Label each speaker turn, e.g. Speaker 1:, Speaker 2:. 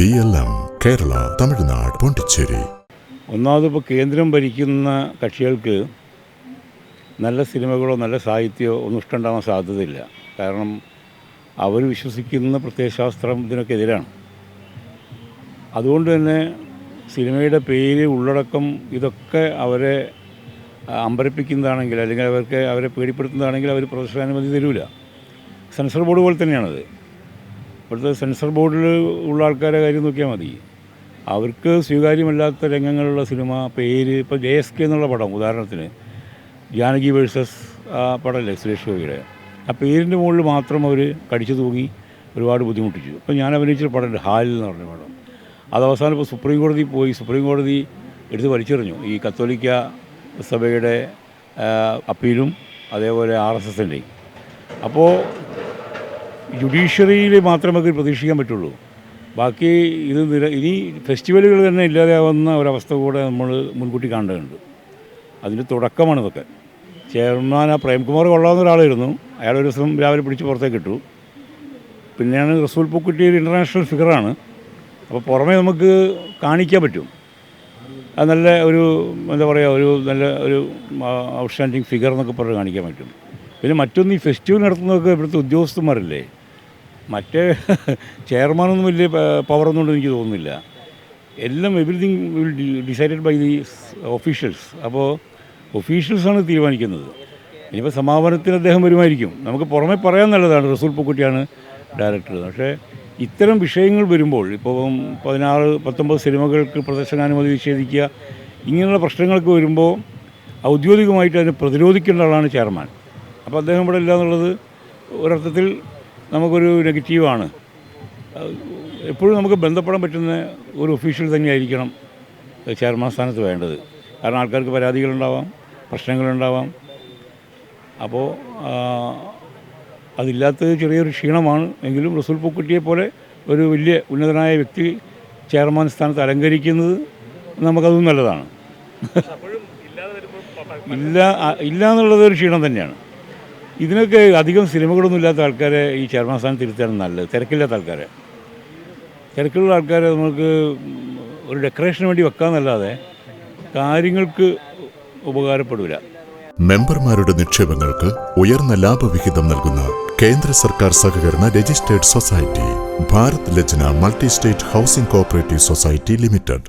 Speaker 1: B L M Kerala Tamil Nadu Pondicherry
Speaker 2: ഒന്നാമത് കേന്ദ്രം ഭരിക്കുന്ന കക്ഷികൾക്ക് നല്ല സിനിമകളോ നല്ല സാഹിത്യമോ ഒന്നും ഇഷ്ടമുണ്ടാവാൻ സാധ്യതയില്ല. കാരണം അവർ വിശ്വസിക്കുന്ന പ്രത്യയശാസ്ത്രം ഇതിനൊക്കെ എതിരാണ്. അതുകൊണ്ട് തന്നെ സിനിമയുടെ പേര് ഉള്ളടക്കം ഇതൊക്കെ അവരെ അമ്പരപ്പിക്കുന്നതാണെങ്കിൽ അല്ലെങ്കിൽ അവർക്ക് അവരെ പേടിപ്പെടുത്തുന്നതാണെങ്കിൽ അവർ പ്രദർശനാനുമതി തരൂല. സെൻസർ ബോർഡ് പോലെ തന്നെയാണത്. ഇപ്പോഴത്തെ സെൻസർ ബോർഡിൽ ഉള്ള ആൾക്കാരെ കാര്യം നോക്കിയാൽ മതി. അവർക്ക് സ്വീകാര്യമല്ലാത്ത രംഗങ്ങളുള്ള സിനിമ പേര് ഇപ്പോൾ ജെ എസ് കെ എന്നുള്ള പടം ഉദാഹരണത്തിന്. ജാനകി വേഴ്സസ് ആ പടമല്ലേ സുരേഷ് ഗോപിയുടെ. ആ പേരിന്റെ മുകളിൽ മാത്രം അവർ കടിച്ചു തൂങ്ങി ഒരുപാട് ബുദ്ധിമുട്ടിച്ചു. അപ്പോൾ ഞാൻ അഭിനയിച്ചൊരു പടമുണ്ട് ഹാലിൽ എന്ന് പറഞ്ഞ പടം. അത് അവസാനം ഇപ്പോൾ സുപ്രീം കോടതി പോയി. സുപ്രീം കോടതി എടുത്ത് വലിച്ചെറിഞ്ഞു. ഈ കത്തോലിക്ക സഭയുടെ അപ്പീലും അതേപോലെ ആർ എസ് എസിന്റെയും. അപ്പോൾ ജുഡീഷ്യറിയിൽ മാത്രമേ നമുക്ക് പ്രതീക്ഷിക്കാൻ പറ്റുള്ളൂ. ബാക്കി ഇത് നിര ഇനി ഫെസ്റ്റിവലുകൾ തന്നെ ഇല്ലാതെയാവുന്ന ഒരവസ്ഥ കൂടെ നമ്മൾ മുൻകൂട്ടി കാണേണ്ടതുണ്ട്. അതിന്റെ തുടക്കമാണ് ഇതൊക്കെ. ചെയർമാൻ ആ പ്രേംകുമാർ കൊള്ളാവുന്ന ഒരാളായിരുന്നു. അയാൾ ഒരു ദിവസം രാവിലെ പിടിച്ച് പുറത്തേക്ക് ഇട്ടു. പിന്നെയാണ് റസൂൽ പൂക്കുട്ടി ഒരു ഇന്റർനാഷണൽ ഫിഗറാണ്. അപ്പോൾ പുറമേ നമുക്ക് കാണിക്കാൻ പറ്റും. അത് നല്ല ഒരു എന്താ പറയുക ഒരു നല്ല ഒരു ഔട്ട്സ്റ്റാൻഡിങ് ഫിഗർ എന്നൊക്കെ പറഞ്ഞ് കാണിക്കാൻ പറ്റും. പിന്നെ മറ്റൊന്ന് ഈ ഫെസ്റ്റിവൽ നടത്തുന്നതൊക്കെ ഇവിടുത്തെ ഉദ്യോഗസ്ഥന്മാരല്ലേ? മറ്റേ ചെയർമാനൊന്നും വലിയ പവറൊന്നും ഉണ്ടെന്ന് എനിക്ക് തോന്നുന്നില്ല. എല്ലാം everything will decided by the officials അപ്പോൾ ഒഫീഷ്യൽസാണ് തീരുമാനിക്കുന്നത്. ഇനിയിപ്പോൾ സമാപനത്തിന് അദ്ദേഹം വരുമായിരിക്കും. നമുക്ക് പുറമെ പറയാൻ നല്ലതാണ് റസൂൽ പൂക്കുട്ടിയാണ് ഡയറക്ടർ പക്ഷേ ഇത്തരം വിഷയങ്ങൾ വരുമ്പോൾ ഇപ്പോൾ പതിനാറ് പത്തൊമ്പത് സിനിമകൾക്ക് പ്രദർശനാനുമതി നിഷേധിക്കുക ഇങ്ങനെയുള്ള പ്രശ്നങ്ങൾക്ക് വരുമ്പോൾ ഔദ്യോഗികമായിട്ട് അതിനെ പ്രതിരോധിക്കേണ്ട ആളാണ് ചെയർമാൻ. അപ്പോൾ അദ്ദേഹം ഇവിടെ ഇല്ല എന്നുള്ളത് ഒരർത്ഥത്തിൽ നമുക്കൊരു നെഗറ്റീവാണ്. എപ്പോഴും നമുക്ക് ബന്ധപ്പെടാൻ പറ്റുന്ന ഒരു ഒഫീഷ്യൽ തന്നെയായിരിക്കണം ചെയർമാൻ സ്ഥാനത്ത് വേണ്ടത്. കാരണം ആൾക്കാർക്ക് പരാതികളുണ്ടാവാം പ്രശ്നങ്ങളുണ്ടാവാം. അപ്പോൾ അതില്ലാത്തത് ചെറിയൊരു ക്ഷീണമാണ്. എങ്കിലും റസൂൽ പൂക്കുട്ടിയെ പോലെ ഒരു വലിയ ഉന്നതനായ വ്യക്തി ചെയർമാൻ സ്ഥാനത്ത് അലങ്കരിക്കുന്നത് നമുക്കതും നല്ലതാണ്. ഇല്ല ഇല്ല എന്നുള്ളത് ഒരു ക്ഷീണം തന്നെയാണ്. ഇതിനൊക്കെ അധികം സിനിമകളൊന്നും ഇല്ലാത്ത ആൾക്കാരെ ഈ ചെയർമാൻ സ്ഥാനത്ത് ഇരുത്താണ് നല്ലത്. തിരക്കില്ലാത്ത ആൾക്കാരെ. തിരക്കുള്ള ആൾക്കാരെ നമുക്ക് ഒരു ഡെക്കറേഷന് വേണ്ടി വെക്കാന്നല്ലാതെ കാര്യങ്ങൾക്ക് ഉപകാരപ്പെടില്ല
Speaker 1: മെമ്പർമാരുടെ നിക്ഷേപങ്ങൾക്ക് ഉയർന്ന ലാഭവിഹിതം നൽകുന്ന കേന്ദ്ര സർക്കാർ സഹകരണ registered society Bharat Lajna multi state housing cooperative society limited.